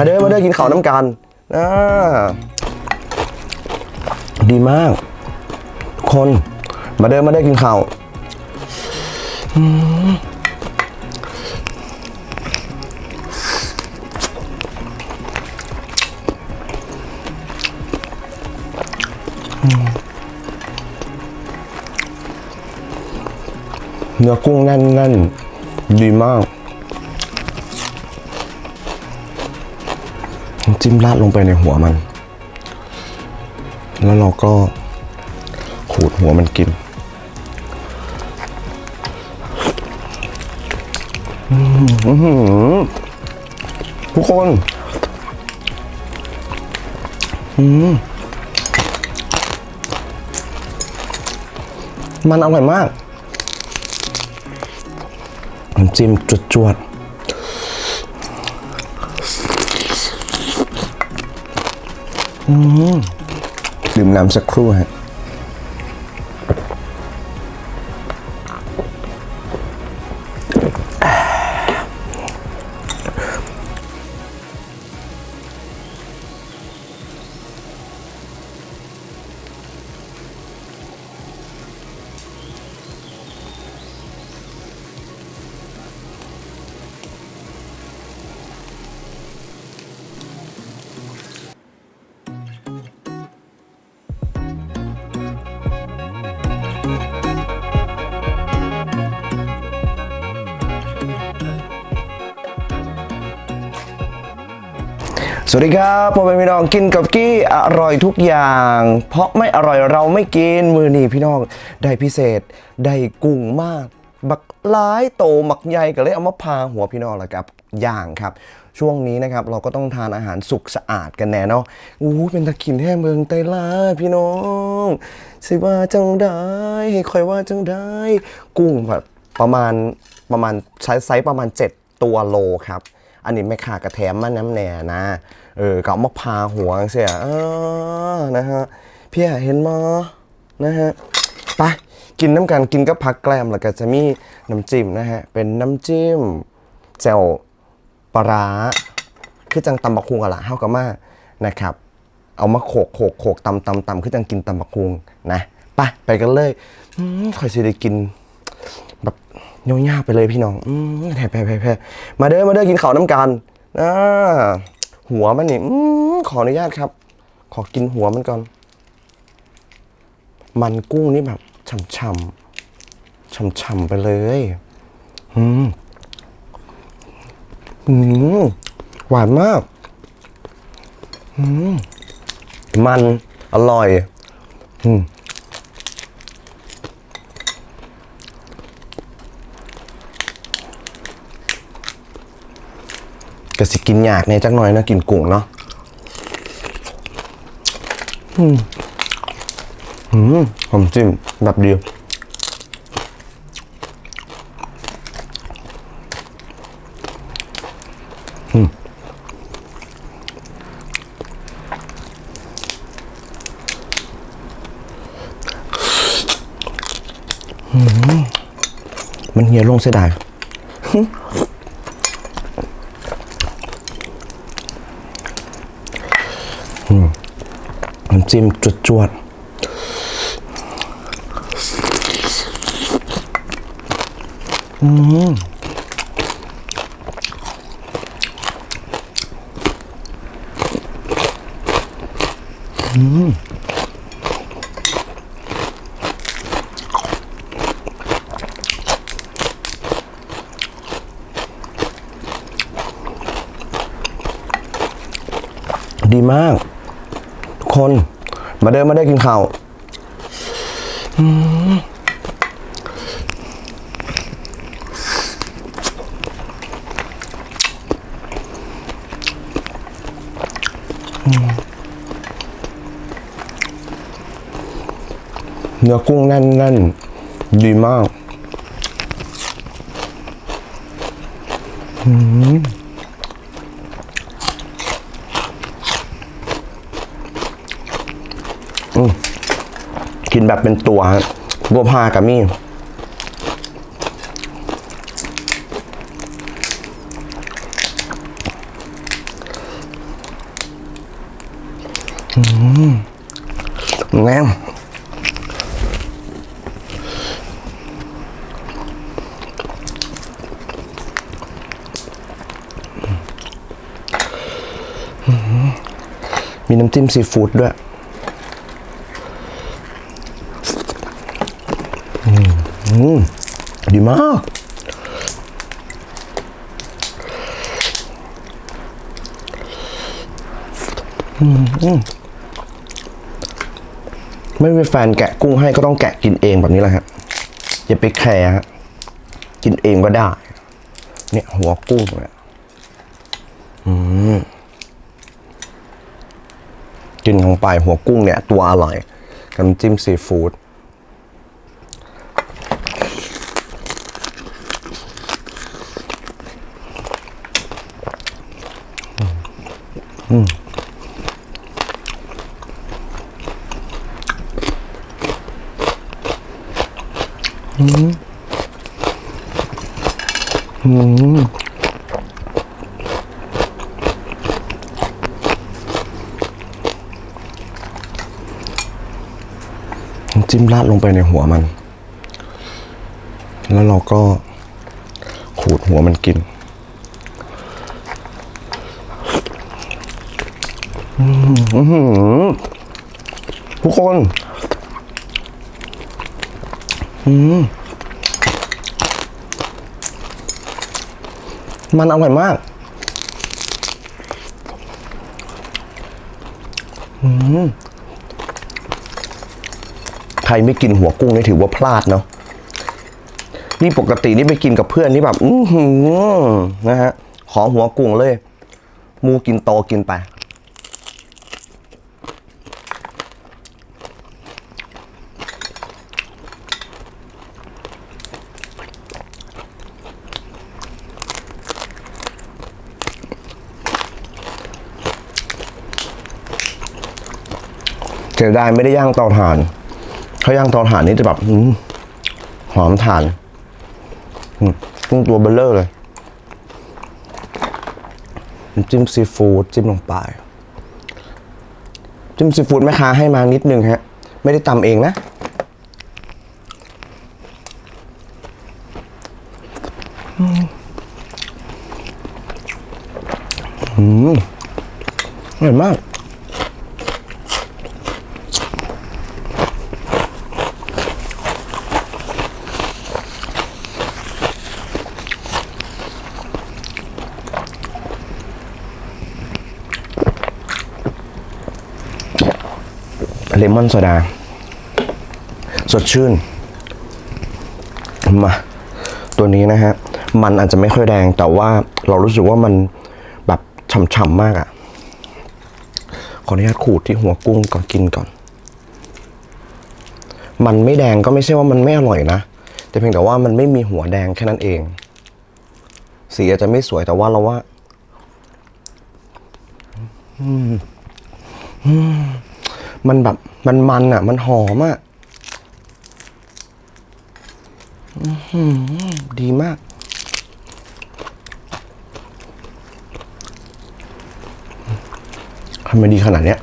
มาเด้อมาเด้อกินข้าวน้ำกันอ่าดีมาก ทุกคนมาเด้อมาเด้อกินข้าวเนื้อกุ้งแน่นๆ ดีมาก จิ้มราดลงไปในหัวมัน แล้วเราก็ขูดหัวมันกินทุกคนมมันอร่อยมากน้ำจิ้มจวดๆ ดื่มน้ำสักครู่ฮะ สวัสดีครับผมเป็นพี่น้องกินกับกี้อร่อยทุกอย่าง เพราะไม่อร่อยเราไม่กินมือนี่พี่น้องได้พิเศษได้กุ้งมาก บักหลายโตหมักใหญ่ก็เลยเอามาพาหัวพี่น้องแล้วกับอย่างครับ ช่วงนี้นะครับเราก็ต้องทานอาหารสุกสะอาดกันแน่เนาะอู้เป็นตะขินแห้เมืองไตลาพี่น้องสิว่าจังได้ให้คอยว่าจังได้ กุ้งแบบประมาณประมาณไซส์ไซส์ประมาณ 7 ตัวโลครับ อันนี้ไม่ขากระแถมมาน้ำแหน่นะเออก็เอามาพาหัวเสียเออนะฮะพี่เห็นมานะฮะไปกินน้ำกันกินกับผักแกล้มแล้วก็จะมีน้ำจิ้มนะฮะเป็นน้ำจิ้มแจ่วปลาคือจังตำบักคุงอะละเฮากับมานะครับ เอามาโขกโขกโขกตำตำตำคือจังกินตำบักคุงนะไปไปกันเลยอืมคอยสิได้กิน ยาวๆไปเลยพี่น้องอืมแผ่แผ่แผ่มาเด้อมาเด้อกินข้าวน้ำกันอ่าหัวมันนี่อืมขออนุญาตครับ ขอกินหัวมันก่อน มันกุ้งนี่แบบฉ่ำๆฉ่ำๆไปเลยอืมอืมหวานมากอืมมันอร่อย อืม ก็สิกินยากในจักหน่อยนะกินกุ้งเนาะอืมอืมหอมจิ้มแบบเดียวอืมอืมมันเหี่ยวลงเสียดาย จิ้มจวดๆอืมอืมดีมาก ทุกคน มาเดินมาได้กินข้าวเนื้อกุ้งแน่นๆดีมาก กินแบบเป็นตัวฮะบัวพากับมี่อืมแง่มีน้ำจิ้มซีฟู้ดด้วย อืม ดีมาก ไม่มีแฟนแกะกุ้งให้ก็ต้องแกะกินเองแบบนี้แหละฮะอย่าไปแคร์ฮะกินเองก็ได้ เนี่ย หัวกุ้งเนี่ยอืมกินลงไปหัวกุ้งเนี่ย ตัวอร่อยกับจิ้มซีฟู้ด จิ้มราดลงไปในหัวมัน แล้วเราก็ขูดหัวมันกิน อืมอื้อหือ ทุกคน อืมมันอร่อยมาก อืมใครไม่กินหัวกุ้งนี่ถือว่าพลาดเนาะ นี่ปกตินี่ไปกินกับเพื่อนนี่แบบ อือหือนะฮะ ขอหัวกุ้งเลย มูกินโตกินไป เสียดายไม่ได้ย่างเตาถ่านถ้าย่างเตาถ่านนี่จะแบบหอมถ่านกุ้งตัวเบลเลอร์เลยจิ้มซีฟู้ดจิ้มลงไปจิ้มซีฟู้ดแม่ค้าให้มานิดนึงฮะ ไม่ได้ตำเองนะ อืมอร่อยมาก เลมอนโซดา สดชื่น มา ตัวนี้นะฮะ มันอาจจะไม่ค่อยแรงแต่ว่าเรารู้สึกว่ามันแบบฉ่ำๆมากอะ่ะ ขออนุญาตขูดที่หัวกุ้งก่อนกินก่อน มันไม่แดงก็ไม่ใช่ว่ามันไม่อร่อยนะ แต่เพียงแต่ว่ามันไม่มีหัวแดงแค่นั้นเอง สีอาจจะไม่สวยแต่ว่าเราว่า อืมั มันแบบมันมันอะ มันหอมอะดีมาก ทำไมดีขนาดเนี้ย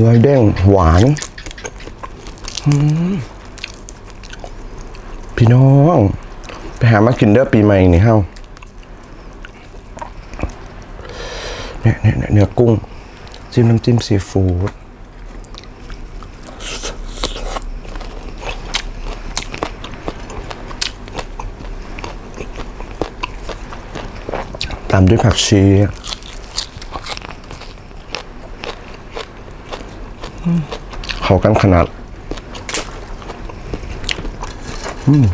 เนื้อเด้งหวานพี่น้อง ไปหามากินเด้อปีใหม่นี่เฮ้าเนี่ยเนี่ยเนี่ยเนื้อกุ้ง จิ้มน้ำจิ้มซีฟู้ดตามด้วยผักชีอืม เข้ากันขนาด อืม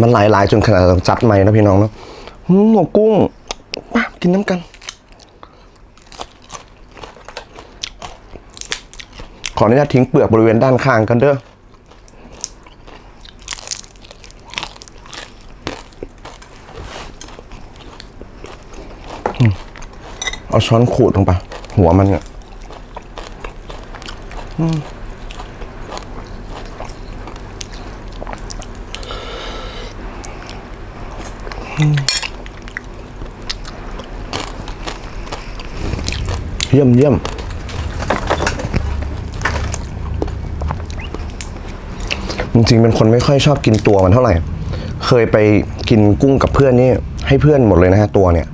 มันหลายๆจนขนาดต้องจัดใหม่นะพี่น้องเนาะหมกกุ้งมากินน้ำกัน ขออนุญาตทิ้งเปลือกบริเวณด้านข้างกันเด้อ เอาช้อนขูดลงไป หัวมันเนี่ยเยี่ยมเยี่ยมจริงๆเป็นคนไม่ค่อยชอบกินตัวมันเท่าไหร่ เคยไปกินกุ้งกับเพื่อนนี่ให้เพื่อนหมดเลยนะฮะตัวเนี่ย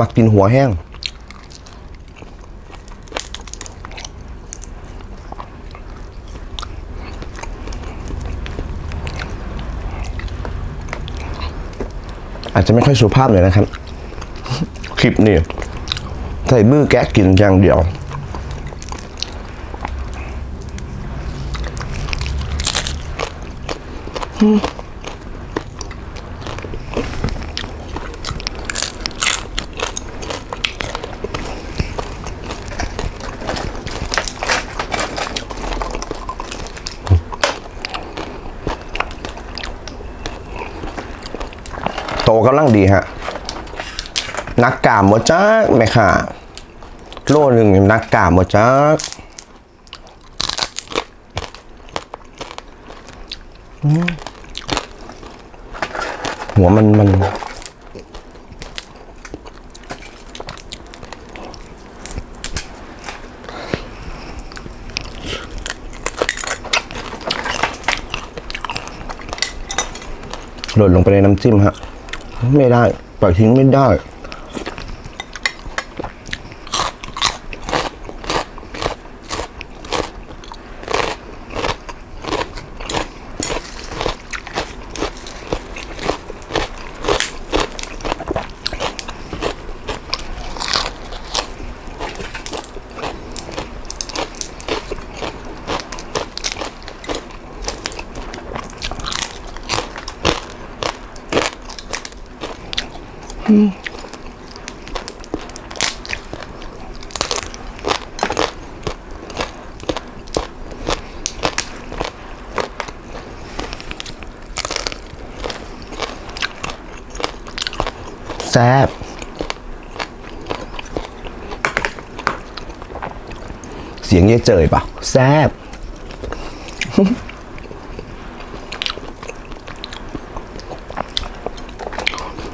มักกินหัวแห้ง อาจจะไม่ค่อยสุภาพเลยนะครับ คลิปนี่ใส่มือแกะกินอย่างเดียว โตกำลังดีฮะนักกามหมจักไหมค่ะ โลหนึ่งนักกามหมจักหัวมันมันหล่นลงไปในน้ำจิ้มฮะ ไม่ได้ปล่อยทิ้งไม่ได้ สียงเย่เจยปะแซบ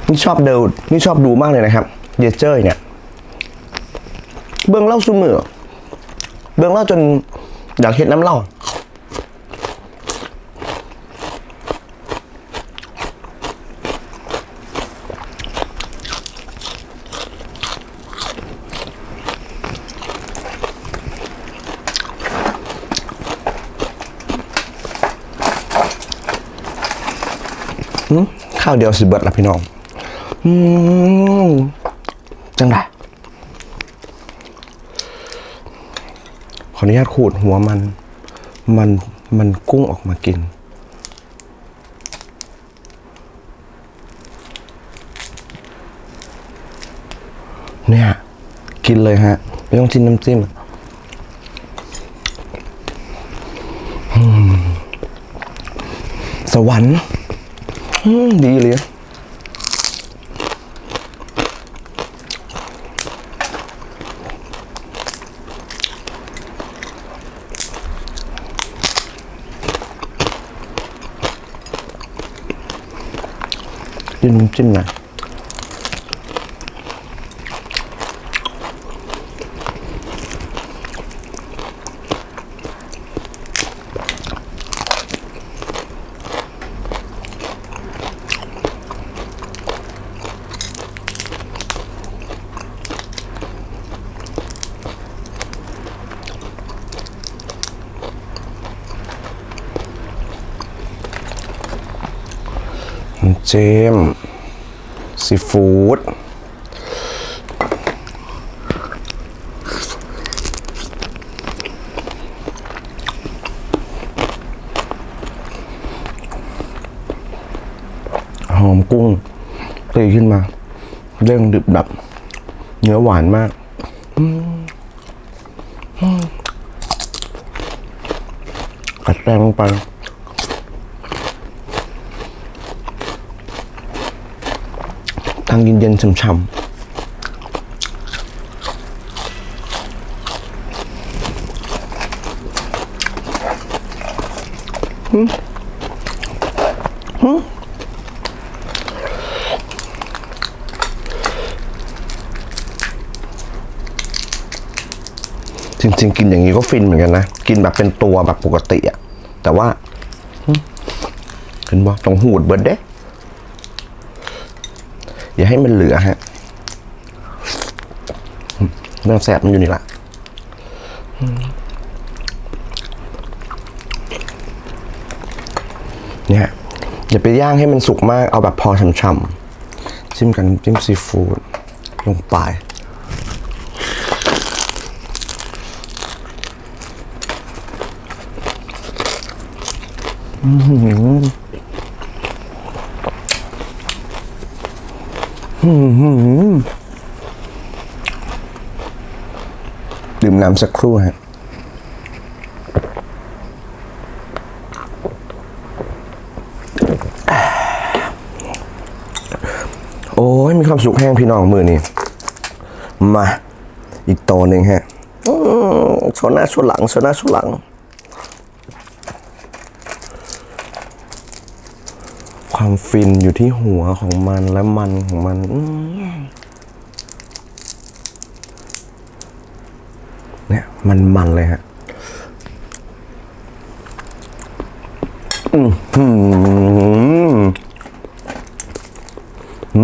นี่ชอบดูนี่ชอบดูมากเลยนะครับเยเจยเนี่ย เบื้องเล่าซุมือเบื้องเล่าจนอยากเห็นน้ำเล่าาวเดียวสิเบิดละพี่น้องอืมจังไดขออนุญาตขูดหัวมัน มันมันกุ้งออกมากิน เนี่ย กินเลยฮะ ไม่ต้องจิ้มน้ำจิ้มอืมสวรรค์อืม ดีเลยอะจิ้มน้ำจิ้มหน่อย น้ำ เจมซีฟู้ดหอมกุ้งตีขึ้นมา เด้งดึบดับ เนื้อหวานมากกัดแป้งลงไป ทางเย็นๆช่ำๆจริงๆ กินอย่างนี้ก็ฟินเหมือนกันนะ กินแบบเป็นตัวแบบปกติอะแต่ว่าเห็นบ่ต้องหูดเบิดเด้ อย่าให้มันเหลือฮะเรื่องแสบมันอยู่นี่ละเนี่ยอย่าไปย่างให้มันสุกมาก เอาแบบพอช่ำๆจิ้มกันจิ้มซีฟู้ดลงไป ดื่มน้ำสักครู่ฮะโอ้ยมีความสุขแห้งพี่น้องมือนี่มา อีกโตวหนึ่งฮะโชว์หน้าโชว์หลังโชว์หน้าโชว์หลัง ความฟินอยู่ที่หัวของมันและมันของมันเนี่ยมันมันเลยฮะ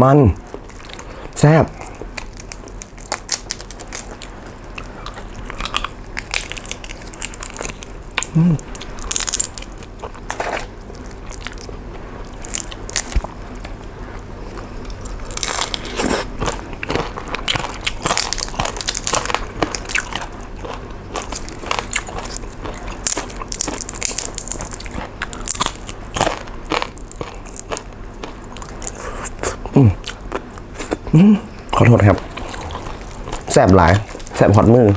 มัน แซ่บ ขอโทษครับ แสบหลาย แสบหอดมือ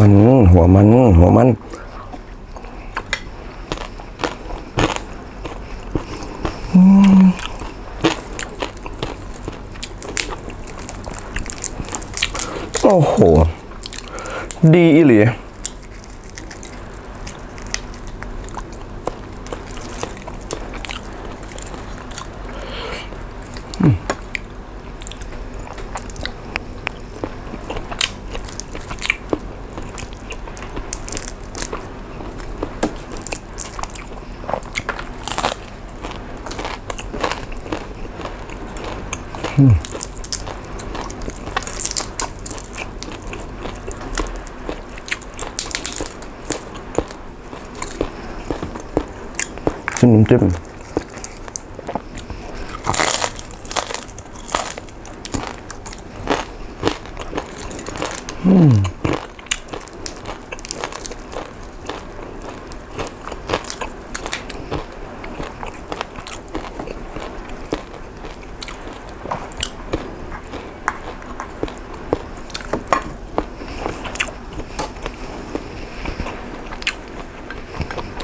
มัน หัวมัน หัวมัน โอ้โห ดีอีหลี จิ้มอืม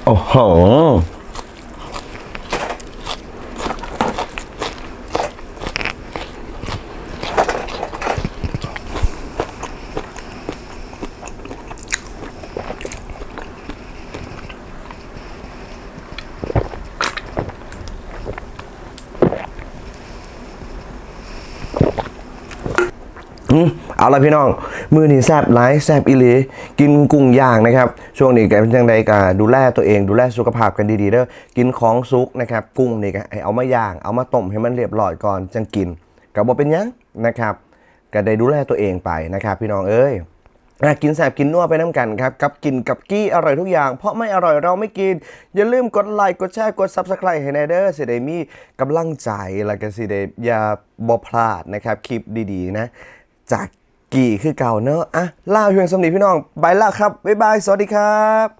โอ้โห เอาละพี่น้อง มือนี่แซบไลฟ์แซบอีหลีกินกุ้งย่างนะครับ ช่วงนี้แกเป็นยังไงก็ดูแลตัวเอง ดูแลสุขภาพกันดีๆเด้อกินของซุกนะครับ กุ้งนี่ก็เอามาย่าง เอามาต้มให้มันเรียบร้อยก่อนจังกินก็บ่เป็นยังนะครับก็ได้ดูแลตัวเองไปนะครับ พี่น้องเอ้ยกินแสบกินนัวไปน้ำกันครับกับกินกับกี้อร่อยทุกอย่าง เพราะไม่อร่อยเราไม่กิน อย่าลืมกดไลค์กดแชร์กด Subscribe ให้แนเด้อสิได้มีกำลังใจแล้วก็สิได้อย่าบ่พลาดนะครับคลิปดีๆนะ จากกี่คือเก่าเนอะอะล่าเพียงสมนีพี่น้องไปละครับบ๊ายบายสวัสดีครับ